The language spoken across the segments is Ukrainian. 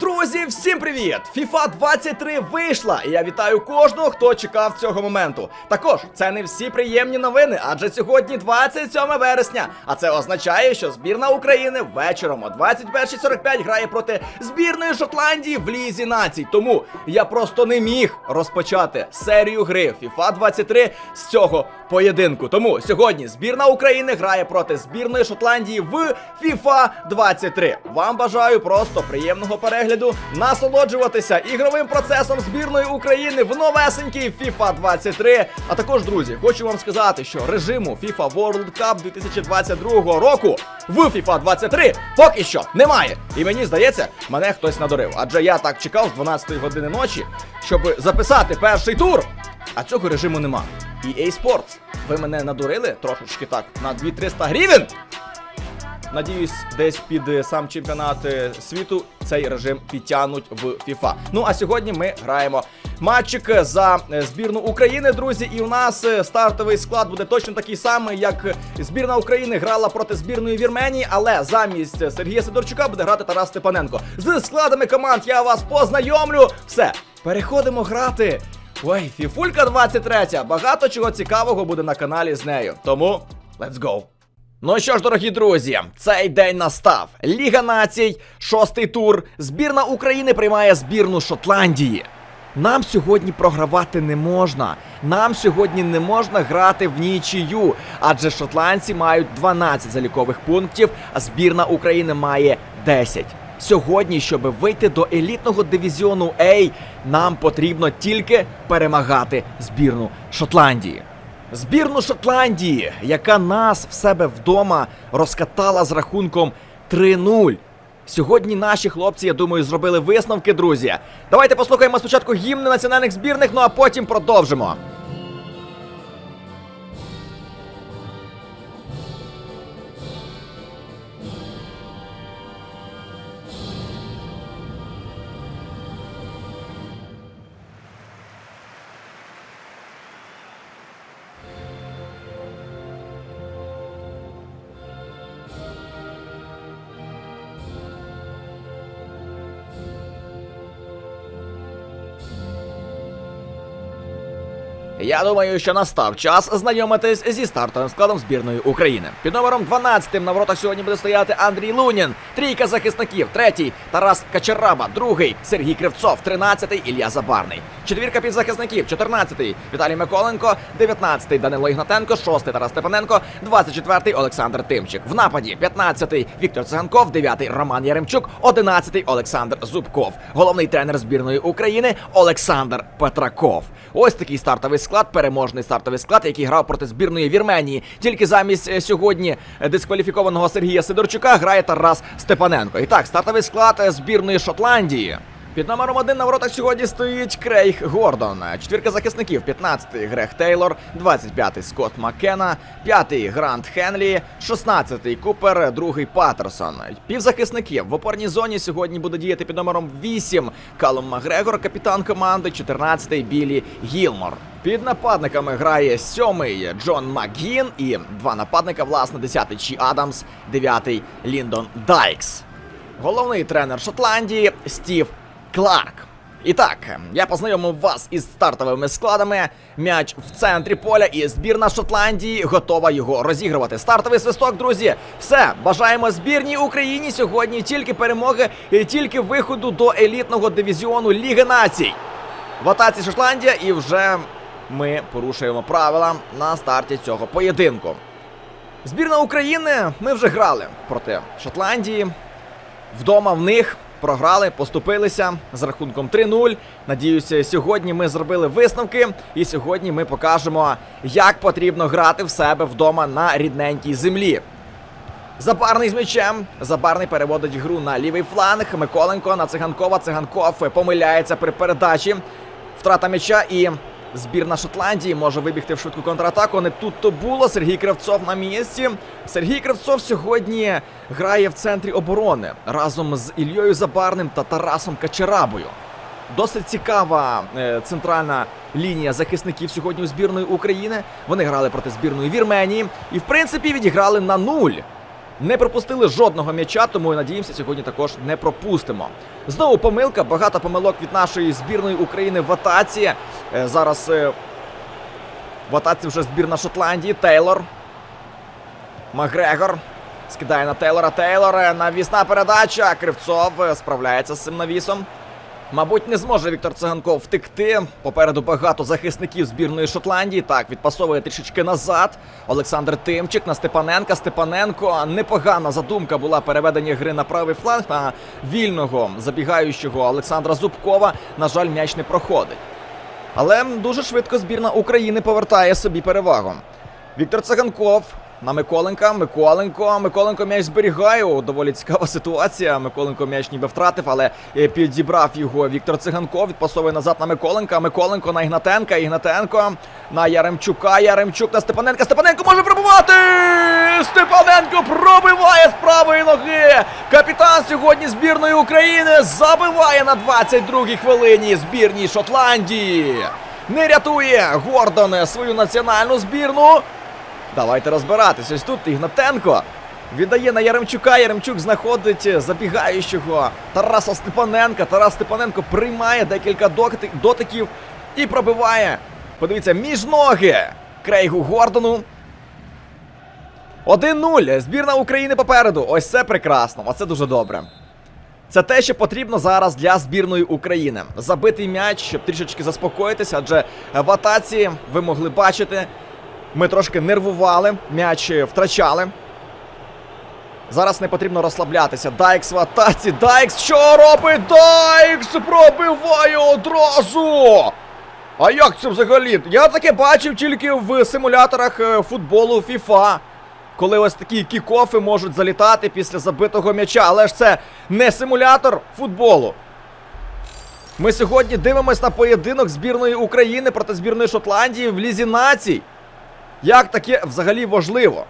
Друзі, всім привіт! FIFA 23 вийшла, і я вітаю кожного, хто чекав цього моменту. Також це не всі приємні новини, адже сьогодні 27 вересня. А це означає, що збірна України вечором о 21.45 грає проти збірної Шотландії в Лізі націй. Тому я просто не міг розпочати серію гри FIFA 23 з цього поєдинку. Тому сьогодні збірна України грає проти збірної Шотландії в FIFA 23. Вам бажаю просто приємного перегляду, насолоджуватися ігровим процесом збірної України в новесенькій FIFA 23. А також, друзі, хочу вам сказати, що режиму FIFA World Cup 2022 року в FIFA 23 поки що немає. І мені здається, мене хтось надурив. Адже я так чекав з 12 години ночі, щоб записати перший тур. А цього режиму нема. EA Sports, ви мене надурили трошечки так на 2-300 гривень. Надіюсь, десь під е, сам чемпіонат е, світу цей режим підтягнуть в FIFA. Ну а сьогодні ми граємо матчик за е, збірну України, друзі. І у нас стартовий склад буде точно такий самий, як збірна України грала проти збірної Вірменії, але замість Сергія Сидорчука буде грати Тарас Степаненко. З складами команд я вас познайомлю. Все, переходимо грати. Ой, фіфулька 23. Багато чого цікавого буде на каналі з нею. Тому let's go! Ну що ж, дорогі друзі, цей день настав. Ліга націй, шостий тур. Збірна України приймає збірну Шотландії. Нам сьогодні програвати не можна. Нам сьогодні не можна грати в нічию, адже шотландці мають 12 залікових пунктів, а збірна України має 10. Сьогодні, щоб вийти до елітного дивізіону А, нам потрібно тільки перемагати збірну Шотландії. Збірну Шотландії, яка нас в себе вдома розкатала з рахунком 3-0. Сьогодні наші хлопці, я думаю, зробили висновки, друзі. Давайте послухаємо спочатку гімни національних збірних, ну а потім продовжимо. Я думаю, що настав час знайомитись зі стартовим складом збірної України. Під номером 12 на воротах сьогодні буде стояти Андрій Лунін, трійка захисників, третій Тарас Качараба, другий Сергій Кривцов, тринадцятий Ілля Забарний. Четвірка півзахисників, 14-й Віталій Миколенко, 19-й Данило Ігнатенко, 6-й Тарас Степаненко, 24-й Олександр Тимчик. В нападі 15-й Віктор Циганков, 9-й Роман Яремчук, 11-й Олександр Зубков. Головний тренер збірної України Олександр Петраков. Ось такий стартовий склад, переможний стартовий склад, який грав проти збірної Вірменії. Тільки замість е, сьогодні е, дискваліфікованого Сергія Сидорчука грає Тарас Степаненко. І так, стартовий склад збірної Шотландії. Під номером один на воротах сьогодні стоїть Крейг Гордон. Четвірка захисників: 15-й Грег Тейлор, 25-й Скотт Маккена, 5-й Грант Хенлі, 16-й Купер, 2-й Паттерсон. Півзахисників в опорній зоні сьогодні буде діяти під номером 8 Калум Макгрегор, капітан команди, 14-й Білі Гілмор. Під нападниками грає сьомий Джон Макгін і два нападника, власне, 10-й Чі Адамс, 9-й Ліндон Дайкс. Головний тренер Шотландії Стів Кларк. І так, я познайомив вас із стартовими складами. М'яч в центрі поля, і збірна Шотландії готова його розігрувати. Стартовий свисток, друзі. Все, бажаємо збірній Україні сьогодні тільки перемоги і тільки виходу до елітного дивізіону Ліги націй. В атаці Шотландія, і вже ми порушуємо правила на старті цього поєдинку. Збірна України ми вже грали проти Шотландії. Вдома в них програли, поступилися з рахунком 3-0. Надіюся, сьогодні ми зробили висновки, і сьогодні ми покажемо, як потрібно грати в себе вдома на рідненькій землі. Забарний з м'ячем. Забарний переводить гру на лівий фланг. Миколенко на циганкова. Циганков помиляється при передачі. Втрата м'яча і збірна Шотландії може вибігти в швидку контратаку. Не тут то було. Сергій Кравцов на місці. Сергій Кравцов сьогодні грає в центрі оборони разом з Ільєю Забарним та Тарасом Качерабою. Досить цікава е, центральна лінія захисників сьогодні у збірної України. Вони грали проти збірної Вірменії і, в принципі, відіграли на нуль. Не пропустили жодного м'яча, тому надіємося, сьогодні також не пропустимо. Знову помилка, багато помилок від нашої збірної України в атаці. Е, Зараз е, в атаці вже збірна Шотландії. Тейлор. Макгрегор. Скидає на Тейлора. Тейлор. е, Навісна передача. Кривцов справляється з цим навісом. Мабуть, не зможе Віктор Циганков втекти. Попереду багато захисників збірної Шотландії. Так, відпасовує трішечки назад. Олександр Тимчик на Степаненка. Степаненко. Непогана задумка була переведення гри на правий фланг на вільного забігаючого Олександра Зубкова. На жаль, м'яч не проходить. Але дуже швидко збірна України повертає собі перевагу. Віктор Циганков на Миколенка. Миколенко. Миколенко м'яч зберігає. Доволі цікава ситуація. Миколенко м'яч ніби втратив, але е, підібрав його Віктор Циганков. Відпасовує назад на Миколенка. Миколенко на Ігнатенка. Ігнатенко на Яремчука. Яремчук на Степаненка. Степаненко може пробувати! Степаненко пробиває з правої ноги. Капітан сьогодні збірної України забиває на 22-й хвилині збірній Шотландії. Не рятує Гордон свою національну збірну. Давайте розбиратись. Ось тут Ігнатенко віддає на Яремчука. Яремчук знаходить забігаючого Тараса Степаненка. Тарас Степаненко приймає декілька дотиків і пробиває. Подивіться, між ноги Крейгу Гордону. 1-0. Збірна України попереду. Ось це прекрасно. Оце дуже добре. Це те, що потрібно зараз для збірної України. Забитий м'яч, щоб трішечки заспокоїтися, адже в атаці ви могли бачити, ми трошки нервували, м'яч втрачали. Зараз не потрібно розслаблятися. Дайкс в атаці. Дайкс що робить? Дайкс пробиває одразу. А як це взагалі? Я таке бачив тільки в симуляторах е, футболу FIFA. Коли ось такі кікофи можуть залітати після забитого м'яча, але ж це не симулятор футболу. Ми сьогодні дивимось на поєдинок збірної України проти збірної Шотландії в Лізі націй. Як таке взагалі важливо?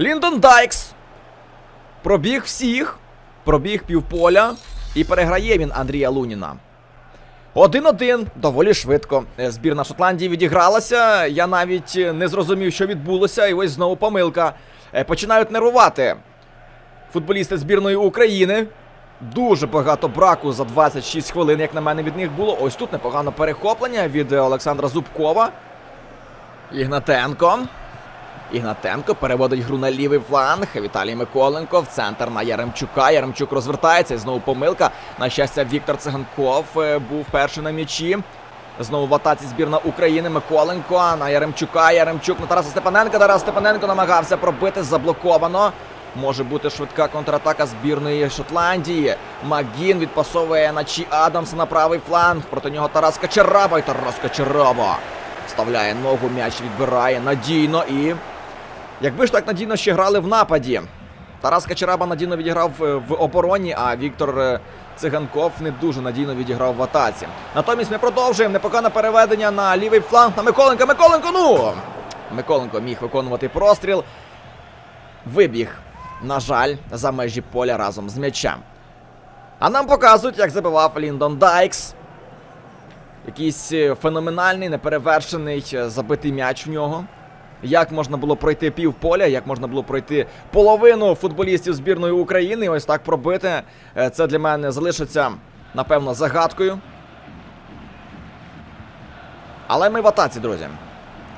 Ліндон Дайкс пробіг всіх, пробіг півполя і переграє він Андрія Луніна. 1-1, доволі швидко. Е, Збірна Шотландії відігралася. Я навіть е, не зрозумів, що відбулося, і ось знову помилка. Е, Починають нервувати футболісти збірної України. Дуже багато браку за 26 хвилин, як на мене, від них було. Ось тут непогано перехоплення від Олександра Зубкова. Ігнатенко. Ігнатенко переводить гру на лівий фланг. Віталій Миколенко в центр на Яремчука. Яремчук розвертається. І знову помилка. На щастя, Віктор Циганков е, був перший на м'ячі. Знову в атаці збірна України. Миколенко на Яремчука. Яремчук на Тараса Степаненка. Тарас Степаненко намагався пробити. Заблоковано. Може бути швидка контратака збірної Шотландії. Магін відпасовує на Чі Адамса на правий фланг. Проти нього Тарас Качераба. І Тарас Качераба вставляє ногу, м'яч відбирає надійно і. Якби ж так надійно ще грали в нападі. Тарас Качераба надійно відіграв е, в обороні, а Віктор е, Циганков не дуже надійно відіграв в атаці. Натомість ми продовжуємо непогане переведення на лівий фланг на Миколенка. Миколенко, ну! Миколенко міг виконувати простріл. Вибіг, на жаль, за межі поля разом з м'ячем. А нам показують, як забивав Ліндон Дайкс. Якийсь е, феноменальний, неперевершений е, забитий м'яч в нього. Як можна було пройти пів поля, як можна було пройти половину футболістів збірної України, і ось так пробити. Е, Це для мене залишиться, напевно, загадкою. Але ми в атаці, друзі.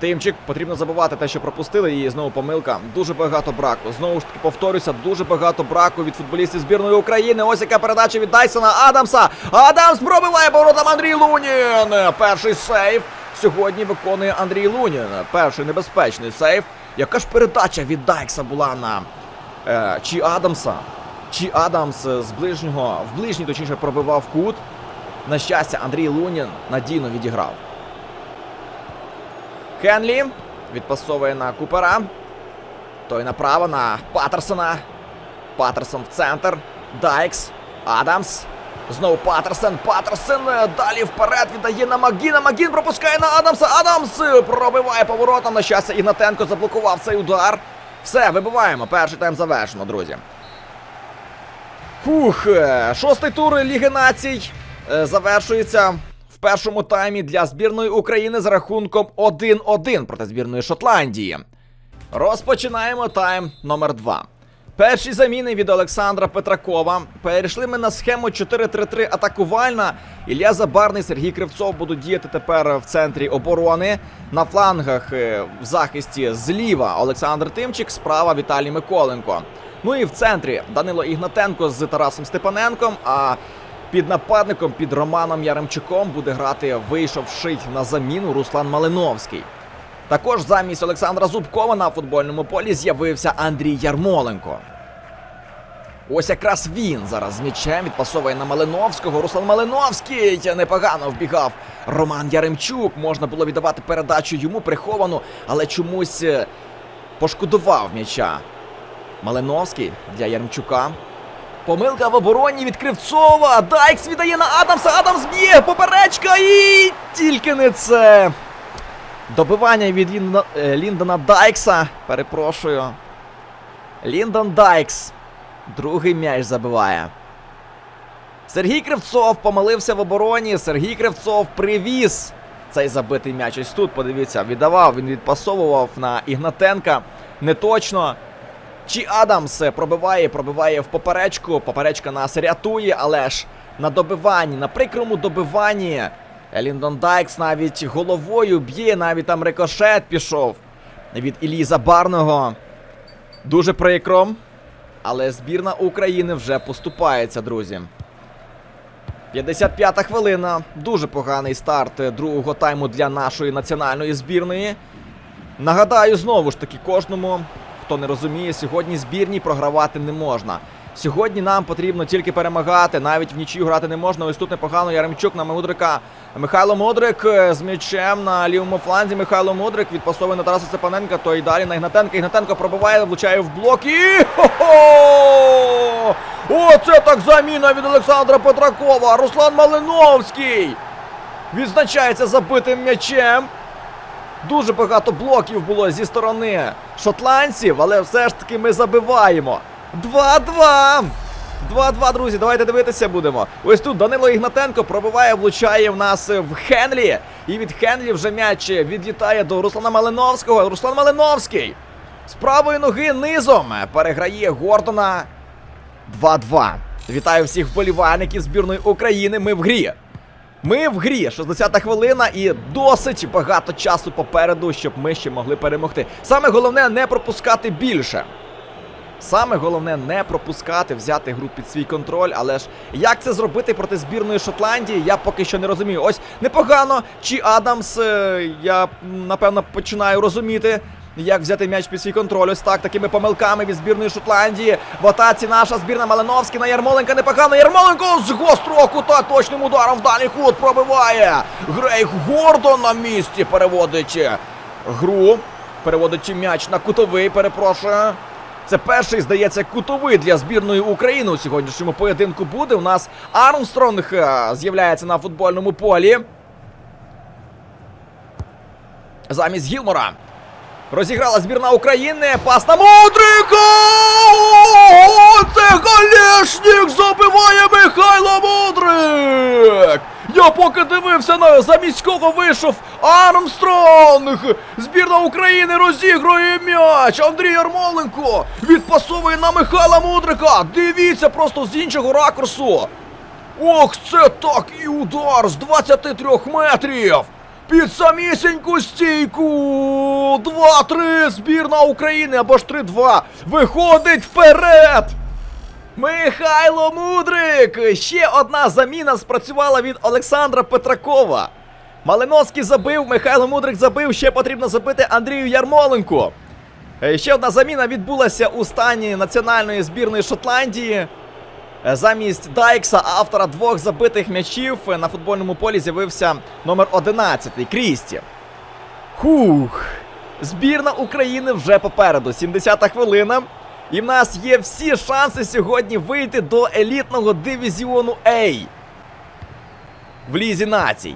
Тимчик, потрібно забувати те, що пропустили, і знову помилка. Дуже багато браку. Знову ж таки повторюся, дуже багато браку від футболістів збірної України. Ось яка передача від Дайсона Адамса. Адамс пробиває поворотом Андрій Лунін. Перший сейв сьогодні виконує Андрій Лунін. Перший небезпечний сейв. Яка ж передача від Дайкса була на е, Чі Адамса? Чі Адамс з ближнього, в ближній точніше пробивав кут. На щастя, Андрій Лунін надійно відіграв. Хенлі відпасовує на Купера. Той направо на Патерсона. Патерсон в центр. Дайкс. Адамс. Знову Патерсон. Патерсон е, далі вперед віддає на Магіна. Магін пропускає на Адамса. Адамс е, пробиває поворотом. На щастя, Ігнатенко заблокував цей удар. Все, вибиваємо. Перший тайм завершено, друзі. Фух, е, шостий тур Ліги націй завершується в першому таймі для збірної України з рахунком 1-1 проти збірної Шотландії. Розпочинаємо тайм номер 2. Перші заміни від Олександра Петракова. Перейшли ми на схему 4-3-3 атакувальна. Ілля Забарний, Сергій Кривцов будуть діяти тепер в центрі оборони. На флангах е, в захисті зліва Олександр Тимчик, справа Віталій Миколенко. Ну і в центрі Данило Ігнатенко з Тарасом Степаненком. А під нападником, під Романом Яремчуком буде грати вийшовший на заміну Руслан Малиновський. Також замість Олександра Зубкова на футбольному полі з'явився Андрій Ярмоленко. Ось якраз він зараз з м'ячем відпасовує на Малиновського. Руслан Малиновський непогано вбігав. Роман Яремчук. Можна було віддавати передачу йому приховану, але чомусь е, пошкодував м'яча. Малиновський для Яремчука. Помилка в обороні від Кривцова. Дайкс віддає на Адамса. Адамс б'є. Поперечка і тільки не це. Добивання від Ліндона, е, Ліндона Дайкса. Перепрошую. Ліндон Дайкс. Другий м'яч забиває. Сергій Кривцов помилився в обороні. Сергій Кривцов привіз цей забитий м'яч. Ось тут, подивіться, віддавав, він відпасовував на Ігнатенка. Не точно. Чи Адамс пробиває, пробиває в поперечку. Поперечка нас рятує, але ж на добиванні, на прикрому добиванні. Ліндон Дайкс навіть головою б'є, навіть там рикошет пішов від Іллі Забарного. Дуже прикро. Але збірна України вже поступається, друзі. 55-та хвилина. Дуже поганий старт другого тайму для нашої національної збірної. Нагадаю, знову ж таки, кожному, хто не розуміє, сьогодні збірні програвати не можна. Сьогодні нам потрібно тільки перемагати, навіть в нічию грати не можна. Ось тут непогано Яремчук на Мудрика. Михайло Мудрик е, з м'ячем на лівому фланзі. Михайло Мудрик відпасовує на Тараса Степаненка, то й далі на Ігнатенка. Ігнатенко пробиває, влучає в блок і. Хо-хо! Оце так заміна від Олександра Петракова. Руслан Малиновський відзначається забитим м'ячем. Дуже багато блоків було зі сторони шотландців, але все ж таки ми забиваємо. 2-2! 2-2, друзі, давайте дивитися будемо. Ось тут Данило Ігнатенко пробиває, влучає в нас в Хенлі. І від Хенлі вже м'яч відлітає до Руслана Малиновського. Руслан Малиновський з правої ноги низом переграє Гордона. 2-2. Вітаю всіх вболівальників збірної України. Ми в грі. Ми в грі, 60-та хвилина, і досить багато часу попереду, щоб ми ще могли перемогти. Саме головне не пропускати більше. Саме головне не пропускати, взяти гру під свій контроль. Але ж як це зробити проти збірної Шотландії, я поки що не розумію. Ось непогано, чи Адамс, е, я напевно починаю розуміти. Як взяти м'яч під свій контроль? Ось так, такими помилками від збірної Шотландії. В атаці наша збірна Малиновський на Ярмоленка непогано. Ярмоленко з гострого кута точним ударом в дальній кут пробиває. Грейх Гордон на місці переводить гру. Переводить м'яч на кутовий, перепрошую. Це перший, здається, кутовий для збірної України у сьогоднішньому поєдинку буде. У нас Армстронг е, з'являється на футбольному полі. Замість Гілмора. Розіграла збірна України. Пас на Мудрика! Це Галешнік забиває Михайло Мудрик! Я поки дивився на замість кого вийшов Армстронг! Збірна України розігрує м'яч! Андрій Ярмоленко відпасовує на Михайла Мудрика! Дивіться просто з іншого ракурсу! Ох, це так і удар з 23 метрів! Під самісіньку стійку! 2-3 збірна України або ж 3-2 виходить вперед! Михайло Мудрик! Ще одна заміна спрацювала від Олександра Петракова. Малиновський забив, Михайло Мудрик забив, ще потрібно забити Андрію Ярмоленку. Е, Ще одна заміна відбулася у стані національної збірної Шотландії. Е, Замість Дайкса, автора двох забитих м'ячів, е, на футбольному полі з'явився номер 11 Крісті. Хух. Збірна України вже попереду. 70-та хвилина. І в нас є всі шанси сьогодні вийти до елітного дивізіону A в Лізі націй.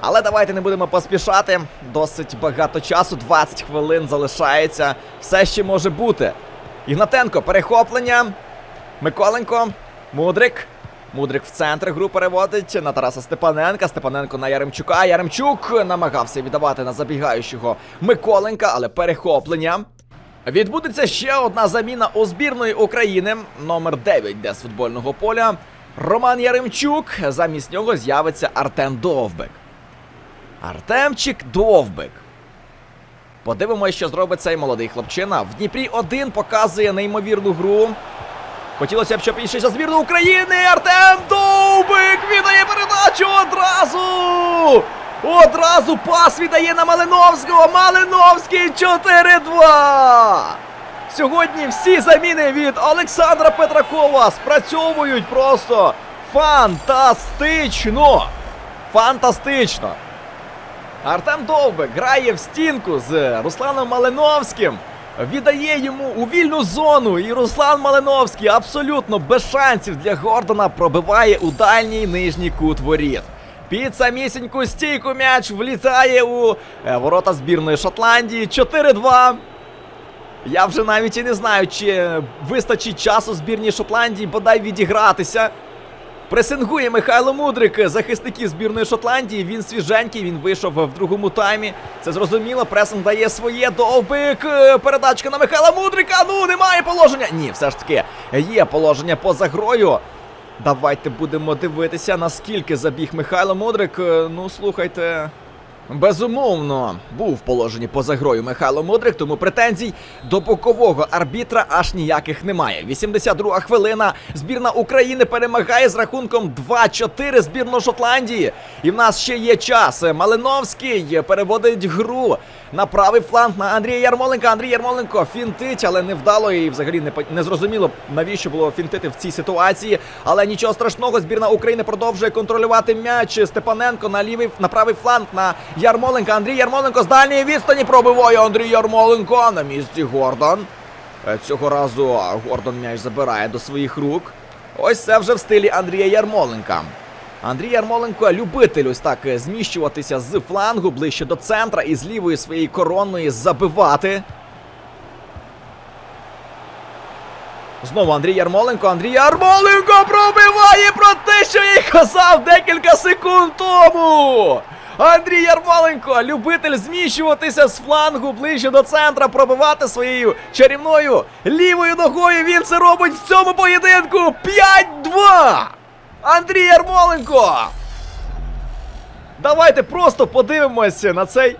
Але давайте не будемо поспішати. Досить багато часу, 20 хвилин залишається. Все ще може бути. Ігнатенко, перехоплення. Миколенко, Мудрик. Мудрик в центр гру переводить на Тараса Степаненка. Степаненко на Яремчука. Яремчук намагався віддавати на забігаючого Миколенка, але перехоплення. Відбудеться ще одна заміна у збірної України. Номер 9 де з футбольного поля. Роман Яремчук. Замість нього з'явиться Артем Довбик. Артемчик Довбик. Подивимося, що зробить цей молодий хлопчина. В Дніпрі 1 показує неймовірну гру. Хотілося б, щоб ішли за збірну України. Артем Довбик віддає передачу одразу. Одразу пас віддає на Малиновського. Малиновський 4-2. Сьогодні всі заміни від Олександра Петракова спрацьовують просто фантастично. Фантастично. Артем Довбик грає в стінку з Русланом Малиновським. Віддає йому у вільну зону. І Руслан Малиновський абсолютно без шансів для Гордона пробиває у дальній нижній кут воріт. Під самісіньку стійку м'яч влітає у е, ворота збірної Шотландії. 4-2. Я вже навіть і не знаю, чи вистачить часу збірній Шотландії бодай відігратися. Пресингує Михайло Мудрик, захисників збірної Шотландії. Він свіженький, він вийшов в другому таймі. Це зрозуміло. Пресинг дає своє довбик. Передачка на Михайла Мудрика. Ну, немає положення. Ні, все ж таки є положення поза грою. Давайте будемо дивитися, наскільки забіг Михайло Мудрик. Е, Ну, слухайте. Безумовно, був в положенні поза грою Михайло Мудрик, тому претензій до бокового арбітра аж ніяких немає. 82 хвилина. Збірна України перемагає з рахунком 2-4 збірну Шотландії. І в нас ще є час. Малиновський переводить гру на правий фланг на Андрія Ярмоленка. Андрій Ярмоленко фінтить, але невдало і взагалі не, не зрозуміло, навіщо було фінтити в цій ситуації. Але нічого страшного, збірна України продовжує контролювати м'яч. Степаненко на лівий на правий фланг на Ярмоленка. Андрій Ярмоленко з дальньої відстані пробиває Андрій Ярмоленко на місці Гордон. Е, Цього разу Гордон м'яч забирає до своїх рук. Ось це вже в стилі Андрія Ярмоленка. Андрій Ярмоленко любитель ось так е, зміщуватися з флангу ближче до центра і з лівої своєї коронної забивати. Знову Андрій Ярмоленко. Андрій Ярмоленко пробиває про те, що я й казав декілька секунд тому. Андрій Ярмоленко, любитель зміщуватися з флангу ближче до центра, пробивати своєю чарівною лівою ногою. Він це робить в цьому поєдинку. 5-2! Андрій Ярмоленко! Давайте просто подивимося на цей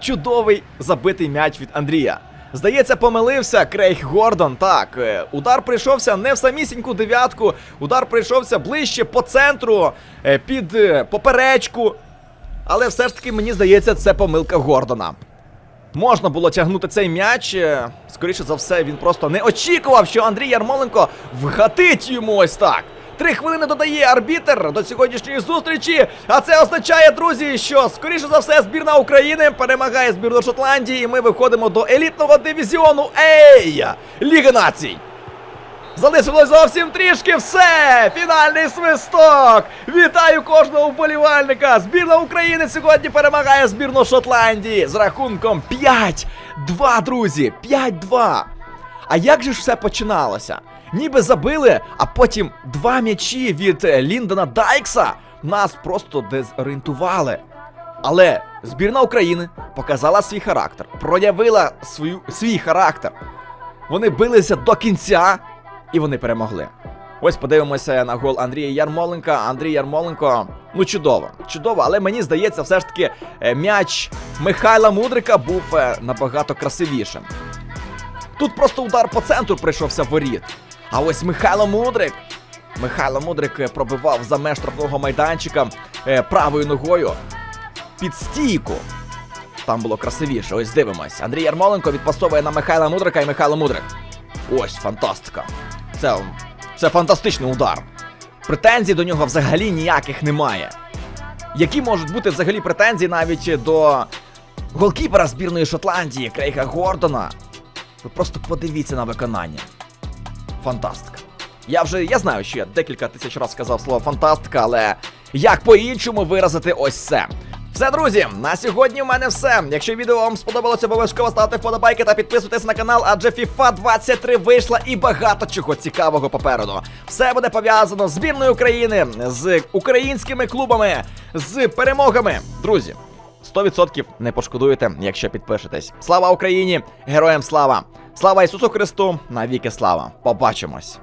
чудовий забитий м'яч від Андрія. Здається, помилився Крейг Гордон. Так, е, удар прийшовся не в самісіньку дев'ятку, удар прийшовся ближче по центру, е, під е, поперечку. Але все ж таки, мені здається, це помилка Гордона. Можна було тягнути цей м'яч. Скоріше за все, він просто не очікував, що Андрій Ярмоленко вгатить йому ось так. Три хвилини додає арбітер до сьогоднішньої зустрічі. А це означає, друзі, що скоріше за все збірна України перемагає збірну Шотландії, і ми виходимо до елітного дивізіону Ей! Ліги націй. Залишилось зовсім трішки все! Фінальний свисток! Вітаю кожного вболівальника! Збірна України сьогодні перемагає збірну Шотландії з рахунком 5-2, друзі! 5-2! А як же ж все починалося? Ніби забили, а потім два м'ячі від е, Ліндона Дайкса нас просто дезорієнтували. Але збірна України показала свій характер, проявила свою, свій характер. Вони билися до кінця і вони перемогли. Ось подивимося на гол Андрія Ярмоленка. Андрій Ярмоленко, ну чудово, чудово, але мені здається, все ж таки е, м'яч Михайла Мудрика був е, набагато красивішим. Тут просто удар по центру прийшовся воріт. А ось Михайло Мудрик. Михайло Мудрик е, пробивав за меж штрафного майданчика е, правою ногою під стійку. Там було красивіше. Ось дивимось. Андрій Ярмоленко відпасовує на Михайла Мудрика і Михайло Мудрик. Ось фантастика. Це, це фантастичний удар. Претензій до нього взагалі ніяких немає. Які можуть бути взагалі претензії навіть до голкіпера збірної Шотландії Крейга Гордона? Ви просто подивіться на виконання. Фантастика. Я вже я знаю, що я декілька тисяч разів сказав слово фантастика, але як по-іншому виразити ось це? Все, друзі, на сьогодні в мене все. Якщо відео вам сподобалося, обов'язково ставте вподобайки та підписуйтесь на канал, адже FIFA 23 вийшла і багато чого цікавого попереду. Все буде пов'язано з збірною України, з українськими клубами, з перемогами. Друзі, 100% не пошкодуєте, якщо підпишетесь. Слава Україні! Героям слава! Слава Ісусу Христу! Навіки слава! Побачимось!